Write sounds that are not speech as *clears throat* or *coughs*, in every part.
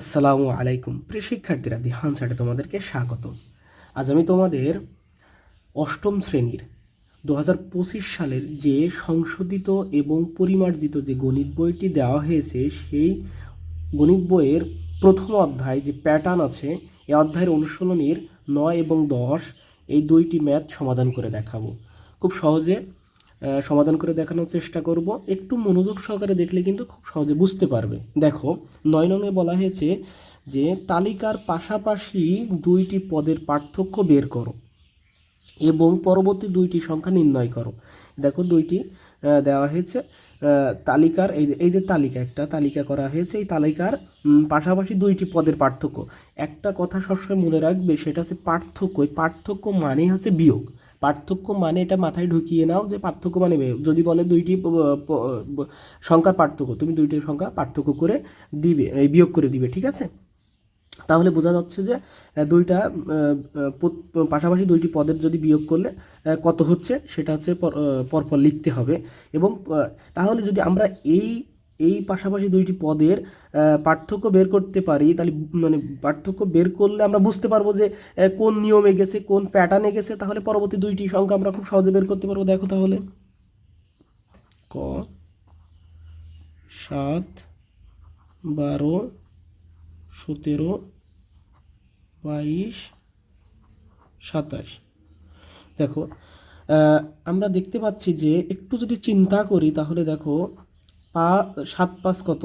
আসসালামু আলাইকুম। প্রিয় শিক্ষার্থীরা, দিহান স্যারে তোমাদেরকে স্বাগত আজ আমি তোমাদের অষ্টম শ্রেণির দু হাজার পঁচিশ সালের যে সংশোধিত এবং পরিমার্জিত যে গণিত বইটি দেওয়া হয়েছে, সেই গণিত বইয়ের প্রথম অধ্যায় যে প্যাটার্ন আছে, এই অধ্যায়ের অনুশীলনীর নয় এবং দশ, এই দুইটি ম্যাথ সমাধান করে দেখাবো। খুব সহজে সমাধান করে দেখানোর চেষ্টা করব। একটু মনোযোগ সহকারে দেখলে কিন্তু খুব সহজে বুঝতে পারবে। দেখো, নয় নঙে বলা হয়েছে যে, তালিকার পাশাপাশি দুইটি পদের পার্থক্য বের করো এবং পরবর্তী দুইটি সংখ্যা নির্ণয় করো। দেখো, দুইটি দেওয়া হয়েছে তালিকার, এই যে এই যে তালিকা, একটা তালিকা করা হয়েছে, এই তালিকার পাশাপাশি দুইটি পদের পার্থক্য। একটা কথা সবসময় মনে রাখবে, সেটা হচ্ছে পার্থক্য। এই পার্থক্য মানে হচ্ছে বিয়োগ। পার্থক্য মানে এটা মাথায় ঢুকিয়ে নাও যে পার্থক্য মানে যদি বলে দুইটি সংখ্যার পার্থক্য, তুমি দুইটি সংখ্যা পার্থক্য করে দিবে বিয়োগ করে দিবে, ঠিক আছে? তাহলে বোঝা যাচ্ছে যে দুইটা পাশাপাশি দুইটি পদের যদি বিয়োগ করলে কত হচ্ছে? সেটা হচ্ছে পর- পরপর লিখতে হবে। এবং তাহলে যদি আমরা এই এই পাশাপাশি দুইটি পদের পার্থক্য বের করতে পারি, তাহলে মানে পার্থক্য বের করলে আমরা বুঝতে পারব যে কোন নিয়মে গেছে, কোন প্যাটার্নে গেছে, তাহলে পরবর্তী দুইটি সংখ্যা আমরা খুব সহজে বের করতে পারব। দেখো তাহলে। ক, সাত, বারো, সতেরো, বাইশ, সাতাশ। দেখো আমরা দেখতে পাচ্ছি যে, একটু যদি চিন্তা করি, তাহলে দেখো পা, সাত পাঁচ কত?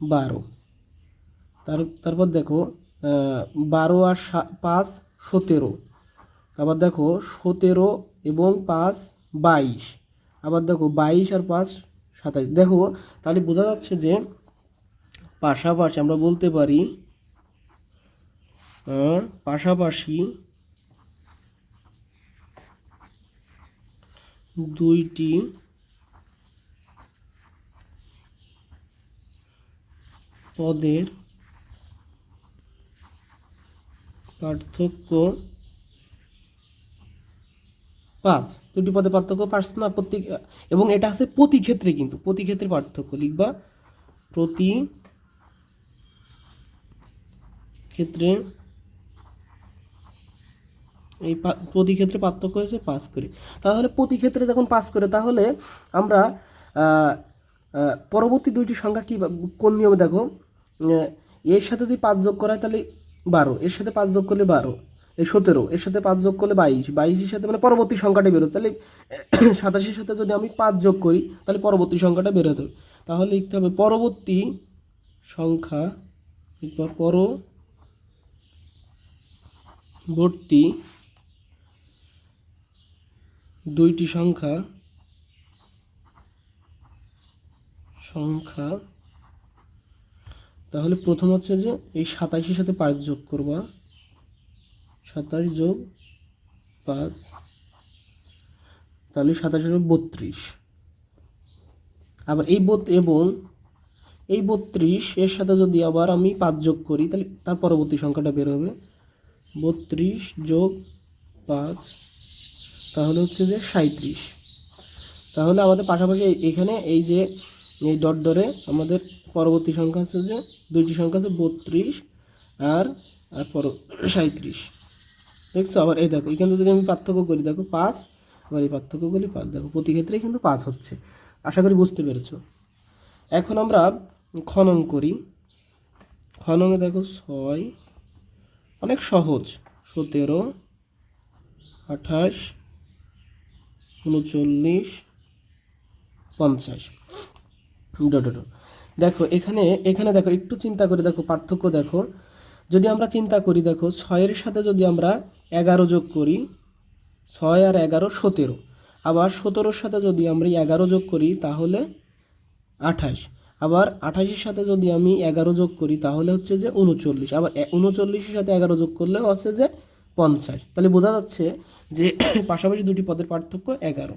বারো। তার, তারপর দেখো বারো আর পাঁচ সতেরো। আবার দেখো, সতেরো এবং পাঁচ বাইশ। আবার দেখো, বাইশ আর পাঁচ সাতাশ দেখো, তাহলে বোঝা যাচ্ছে যে পাশাপাশি আমরা বলতে পারি পাশাপাশি দুইটি পদের পার্থক্য পাঁচ। দুটি পদের পার্থক্য পাঁচ না প্রতি এবং এটা আছে প্রতি ক্ষেত্রে কিন্তু, প্রতি ক্ষেত্রে পার্থক্য। লিখবা প্রতি ক্ষেত্রে এই প্রতি ক্ষেত্রে পার্থক্য হয়েছে পাস করে। তাহলে প্রতি ক্ষেত্রে যখন পাস করে, তাহলে আমরা পরবর্তী দুইটি সংখ্যা কি কোন নিয়মে দেখো? এর সাথে যদি পাঁচ যোগ করা হয় তাহলে বারো, এর সাথে পাঁচ যোগ করলে বারো এই সতেরো, এর সাথে পাঁচ যোগ করলে বাইশ, বাইশের সাথে মানে পরবর্তী সংখ্যাটা বেরোয়। তাহলে *clears throat* সাতাশের সাথে যদি আমি পাঁচ যোগ করি, তাহলে পরবর্তী সংখ্যাটা বেরোতে হবে। তাহলে লিখতে হবে পরবর্তী সংখ্যা পরবর্তী দুইটি সংখ্যা সংখ্যা তাহলে প্রথম হচ্ছে যে এই সাতাশের সাথে পাঁচ যোগ করবা সাতাশ যোগ পাঁচ, তাহলে সাতাশ হবে বত্রিশ। আবার এই বত, এবং এই বত্রিশ এর সাথে যদি আবার আমি পাঁচ যোগ করি, তাহলে তার পরবর্তী সংখ্যাটা বের হবে বত্রিশ যোগ পাঁচ, তাহলে হচ্ছে যে সাঁত্রিশ তাহলে আমাদের পাশাপাশি এখানে এই যে এই ডট ডরে আমাদের পরবর্তী সংখ্যা হচ্ছে যে দুইটি সংখ্যা হচ্ছে বত্রিশ আর আর পর সাঁত্রিশ দেখছ? আবার এই দেখো, এখানে যদি আমি পার্থক্য করি, দেখো পাঁচ, আবার এই পার্থক্য করি পাঁচ। দেখো, প্রতি ক্ষেত্রেই কিন্তু পাঁচ হচ্ছে। আশা করি বুঝতে পেরেছ। এখন আমরা খনন করি। খননে দেখো ছয়, অনেক সহজ। সতেরো, আঠাশ, উনচল্লিশ, পঞ্চাশ। ডট। দেখো, এখানে এখানে দেখো, একটু চিন্তা করে দেখো, পার্থক্য দেখো। যদি আমরা চিন্তা করি, দেখো, ছয়ের সাথে যদি আমরা এগারো যোগ করি, ছয় আর এগারো সতেরো। আবার সতেরোর সাথে যদি আমরা এগারো যোগ করি, তাহলে আঠাশ। আবার আঠাশের সাথে যদি আমি এগারো যোগ করি, তাহলে হচ্ছে যে উনচল্লিশ। আবার উনচল্লিশের সাথে এগারো যোগ করলে হচ্ছে যে পঞ্চাশ। তাহলে বোঝা যাচ্ছে যে *clears throat* পাশাপাশি দুটি পদের পার্থক্য এগারো।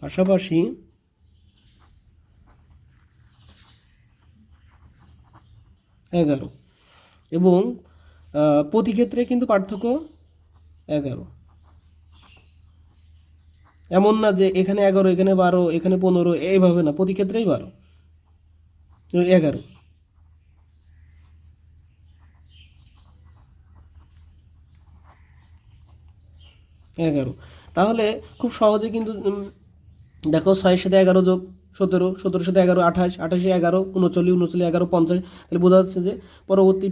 পাশাপাশি এগারো। এবং প্রতি ক্ষেত্রে কিন্তু পার্থক্য এগারো। এমন না যে এখানে এগারো, এখানে বারো, এখানে পনেরো, এইভাবে না, প্রতি ক্ষেত্রেই বারো। এগারো। এগারো। তাহলে খুব সহজে কিন্তু দেখো ছয়ের সাথে এগারো যোগ সতেরো সতেরো সাথে এগারো, আঠাশ, আঠাশে এগারো, উনচল্লিশ উনচল্লিশ এগারো, পঞ্চাশ। তাহলে বোঝা যাচ্ছে যে পরবর্তী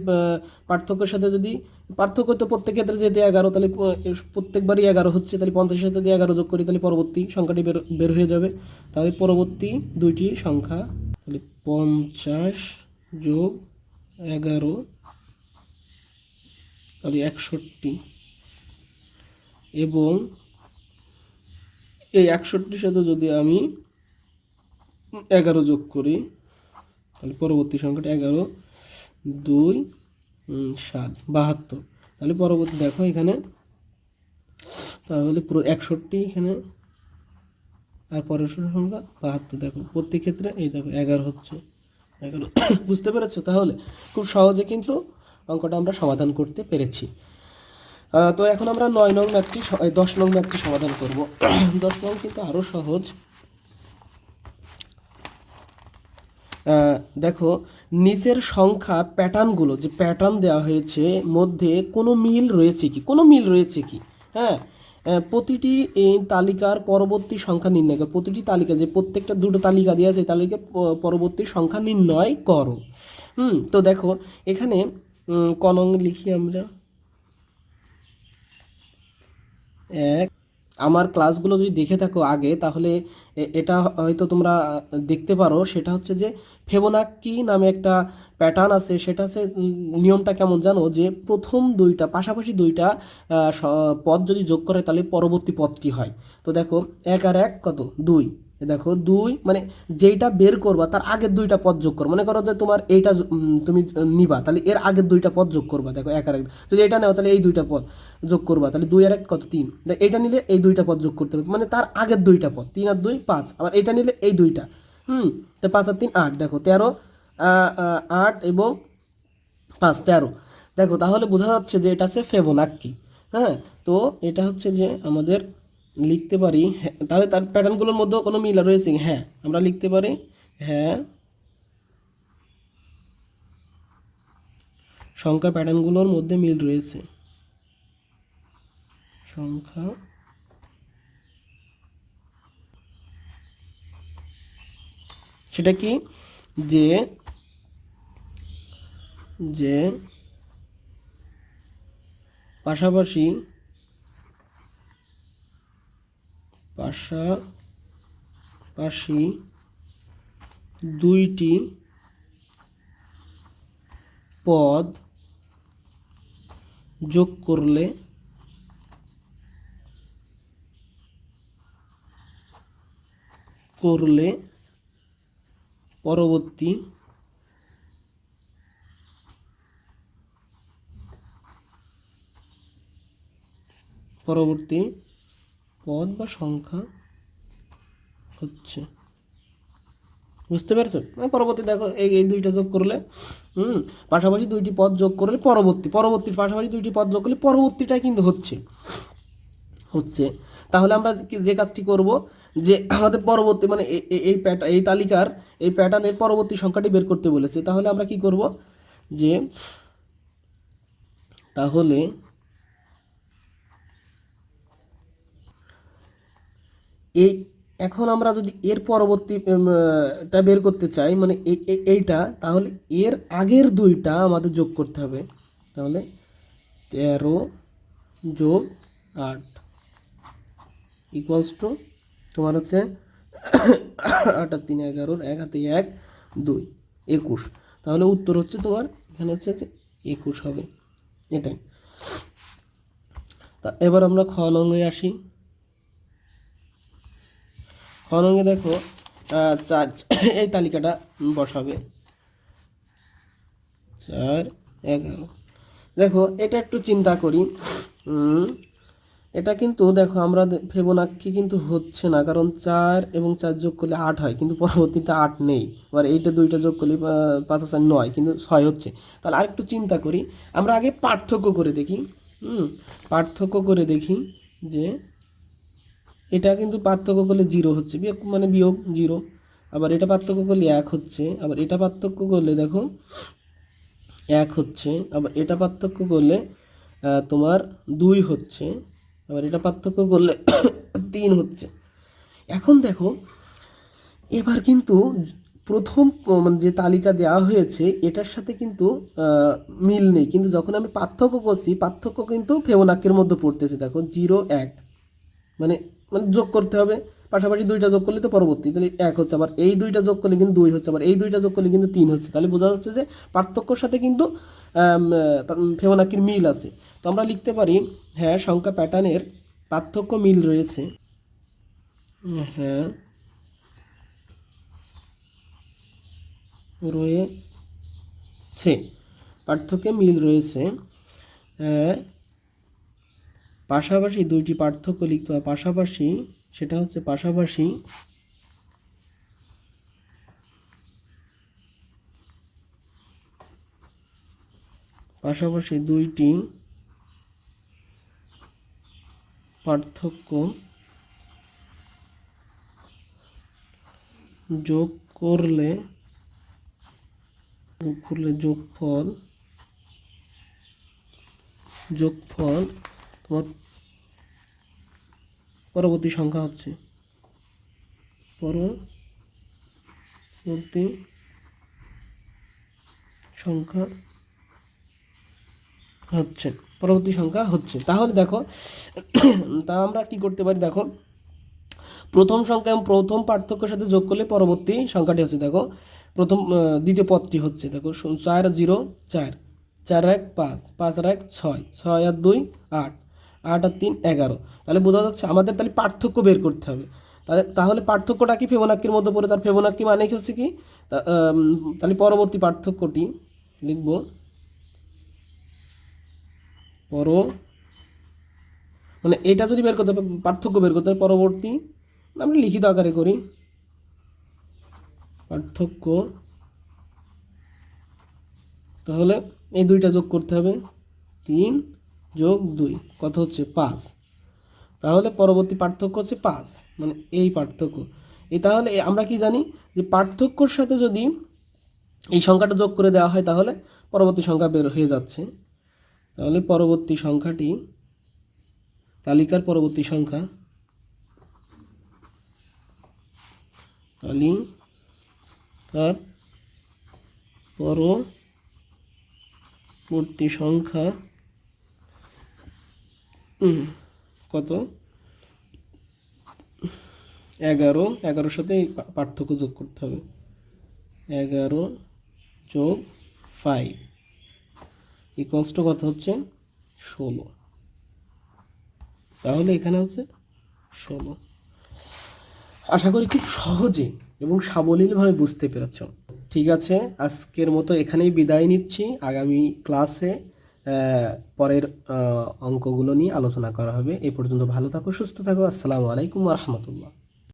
পার্থক্যের সাথে যদি, পার্থক্য তো প্রত্যেক ক্ষেত্রে যেতে এগারো, তাহলে প্রত্যেকবারই এগারো হচ্ছে, তাহলে পঞ্চাশের সাথে যদি এগারো যোগ করি, তাহলে পরবর্তী সংখ্যাটি বের বের হয়ে যাবে। তাহলে পরবর্তী দুইটি সংখ্যা, তাহলে পঞ্চাশ যোগ এগারো, তাহলে একষট্টি। এবং এই একষট্টির সাথে যদি আমি এগারো যোগ করি, তাহলে পরবর্তী সংখ্যাটা এগারো, দুই সাত, বাহাত্তর। তাহলে পরবর্তী দেখো এখানে, তাহলে একষট্টি এখানে, আর পরের সংখ্যা বাহাত্তর। দেখো, প্রত্যেক ক্ষেত্রে এই দেখো, এগারো হচ্ছে। এগারো, *coughs* বুঝতে পেরেছ? তাহলে খুব সহজে কিন্তু অঙ্কটা আমরা সমাধান করতে পেরেছি। তো এখন আমরা নয় নং ম্যাথটি দশ নং ম্যাথটি সমাধান করব। *coughs* দশ নং কিন্তু আরও সহজ। দেখো নিচের সংখ্যা প্যাটার্নগুলো যে প্যাটার্ন দেওয়া হয়েছে মধ্যে কোনো মিল রয়েছে কি? কোনো মিল রয়েছে কি? হ্যাঁ? প্রতিটি এই তালিকার পরবর্তী সংখ্যা নির্ণয় করো। প্রতিটি তালিকা যে প্রত্যেকটা দুটো তালিকা দেওয়া আছে এই তালিকা পরবর্তী সংখ্যা নির্ণয় করো। হুম তো দেখো এখানে উম, ক নং লিখি আমরা। এক আমার ক্লাসগুলো যদি দেখে থাকো আগে, তাহলে এটা হয়তো তোমরা দেখতে পারো। সেটা হচ্ছে যে ফেবোনাক্কি নামে একটা প্যাটার্ন আছে। সেটা হচ্ছে নিয়মটা কেমন জানো? যে প্রথম দুইটা, পাশাপাশি দুইটা পদ যদি যোগ করে, তাহলে পরবর্তী পদ কি হয়? তো দেখো, এক আর এক কত? দুই। দেখো দুই মানে যেইটা বের করবা তার আগের দুইটা পদ যোগ করো মনে করো যে তোমার এইটা তুমি নিবা, তাহলে এর আগের দুইটা পদ যোগ করবা, দেখো এক আর এক। যদি এটা নেও তাহলে এই দুইটা পদ যোগ করবা, তাহলে দুই আর এক কত তিন? এটা নিলে এই দুইটা পদ যোগ করতে হবে। মানে তার আগের দুইটা পদ, তিন আর দুই, পাঁচ। আবার এটা নিলে এই দুইটা। হুম, তো পাঁচ আর তিন, আট। দেখো তেরো আট এবং পাঁচ, তেরো। দেখো তাহলে বোঝা যাচ্ছে যে এটা হচ্ছে ফেবোনাক্কি হ্যাঁ তো এটা হচ্ছে যে আমাদের লিখতে পারি হ্যাঁ, তাহলে তার প্যাটার্নগুলোর মধ্যেও কোনো মিল রয়েছে? হ্যাঁ আমরা লিখতে পারি হ্যাঁ সংখ্যা প্যাটার্নগুলোর মধ্যে মিল রয়েছে সংখ্যা সেটা কি যে যে পাশাপাশি পাশাপাশি দুইটি পদ যোগ করলে করলে পরবর্তী পরবর্তী পদ বা সংখ্যা হচ্ছে। বুঝতে পেরেছ? মানে পরবর্তী দেখো, এই এই দুইটা যোগ করলে, হুম, পাশাপাশি দুইটি পদ যোগ করলে পরবর্তী পরবর্তীর পাশাপাশি দুইটি পদ যোগ করলে পরবর্তীটাই কিন্তু হচ্ছে। হচ্ছে। তাহলে আমরা যে কাজটি করব, যে আমাদের পরবর্তী মানে এই প্যাটা এই তালিকার, এই প্যাটার্নের পরবর্তী সংখ্যাটি বের করতে বলেছে। তাহলে আমরা কি করব, যে তাহলে এই এখন আমরা যদি এর পরবর্তী উম, টা বের করতে চাই মানে এই- এই- এইটা তাহলে এর আগের দুইটা আমাদের যোগ করতে হবে। তাহলে তেরো যোগ আট ইকুয়ালস টু তোমার হচ্ছে আট আর তিন এগারোর এক হাতে এক দুই একুশ। তাহলে উত্তর হচ্ছে তোমার এখানে হচ্ছে যে একুশ হবে। এটাই। তা এবার আমরা খ নঙ্গে আসি। খ নঙ্গে দেখো চার, *coughs* এই তালিকাটা বসাবে। চার এগারো দেখো, এটা একটু চিন্তা করি। এটা কিন্তু দেখো, আমরা ফেবোনাক্কি কিন্তু হচ্ছে না, কারণ চার এবং চার যোগ করলে আট হয়, কিন্তু পরবর্তীতে আট নেই। এবার এইটা দুইটা যোগ করলে পাঁচ হাজার নয়, কিন্তু ছয় হচ্ছে। তাহলে আরেকটু চিন্তা করি, আমরা আগে পার্থক্য করে দেখি। হুম, পার্থক্য করে দেখি যে এটা কিন্তু পার্থক্য করলে জিরো হচ্ছে, বিয়োগ মানে বিয়োগ জিরো। আবার এটা পার্থক্য করলে এক হচ্ছে, আবার এটা পার্থক্য করলে দেখো এক হচ্ছে, আবার এটা পার্থক্য করলে তোমার দুই হচ্ছে, আবার এটা পার্থক্য করলে *coughs* তিন হচ্ছে। এখন দেখো, এবার কিন্তু প্রথম মানে যে তালিকা দেওয়া হয়েছে, এটার সাথে কিন্তু মিল নেই। কিন্তু যখন আমি পার্থক্য করছি, পার্থক্য কিন্তু ফেবোনাক্যের মধ্যে পড়তেছে। দেখো, জিরো, এক। মানে মানে যোগ করতে হবে। পাশাপাশি দুইটা যোগ করলে তো পরবর্তী। তাহলে এক হচ্ছে আবার এই দুইটা যোগ করলে কিন্তু দুই হচ্ছে আবার এই দুইটা যোগ করলে কিন্তু তিন হচ্ছে। তাহলে বোঝা যাচ্ছে যে পার্থক্যর সাথে কিন্তু ফেবোনাকির মিল আছে। তো আমরা লিখতে পারি হ্যাঁ সংখ্যা প্যাটার্নের পার্থক্য মিল রয়েছে। হ্যাঁ রয়েছে। পার্থক্যে মিল রয়েছে আহ, পাশাপাশি দুইটি পার্থক্য লিখতে হয় পাশাপাশি, সেটা হচ্ছে পাশাপাশি পাশাপাশি দুইটি পার্থক্য যোগ করলে যোগ করলে যোগফল যোগফল তোমার পরবর্তী সংখ্যা হচ্ছে। পরবর্তী সংখ্যা হচ্ছে, পরবর্তী সংখ্যা হচ্ছে। তাহলে দেখো, তা আমরা কি করতে পারি? দেখো, প্রথম সংখ্যা এবং প্রথম পার্থক্যের সাথে যোগ করলে পরবর্তী সংখ্যাটি হচ্ছে, দেখো, প্রথম দ্বিতীয় পদটি হচ্ছে, দেখো চার জিরো, চার। চার, এক, পাঁচ। পাঁচ, আর, এক, ছয়। ছয়, আর, দুই, আট। আট আর তিন, এগারো। তাহলে বোঝা যাচ্ছে আমাদের তাহলে পার্থক্য বের করতে হবে। তাহলে তাহলে পার্থক্যটা কি ফেবোনাক্কির মধ্যে পড়ে? তার ফেবোনাক্কি মানে কি হচ্ছে কি? তাহলে পরবর্তী পার্থক্যটি লিখব। পর মানে এটা যদি বের করতে পার্থক্য বের করতে পরবর্তী আমরা লিখিত আকারে করি। পার্থক্য, তাহলে এই দুইটা যোগ করতে হবে। তিন যোগ দুই কত হচ্ছে পাঁচ। তাহলে পরবর্তী পার্থক্য হচ্ছে পাঁচ মানে এই পার্থক্য। এই তাহলে আমরা কি জানি যে পার্থক্যর সাথে যদি এই সংখ্যাটা যোগ করে দেওয়া হয় তাহলে পরবর্তী সংখ্যা বের হয়ে যাচ্ছে। তাহলে পরবর্তী সংখ্যাটি, তালিকার পরবর্তী সংখ্যা, তালিকার পরবর্তী সংখ্যা কত? এগারো। এগারোর সাথে পার্থক্য যোগ করতে হবে। এগারো যোগ ফাইভ ইকুয়ালস টু কত হচ্ছে? ষোলো। তাহলে এখানে হচ্ছে ষোলো। আশা করি খুব সহজে এবং সাবলীলভাবে বুঝতে পেরেছ। ঠিক আছে? আজকের মতো এখানেই বিদায় নিচ্ছি। আগামী ক্লাসে পরের অঙ্কগুলো নিয়ে আলোচনা করা হবে। এ পর্যন্ত ভালো থাকো, সুস্থ থাকো। আসসালামু আলাইকুম রহমতুল্লাহ।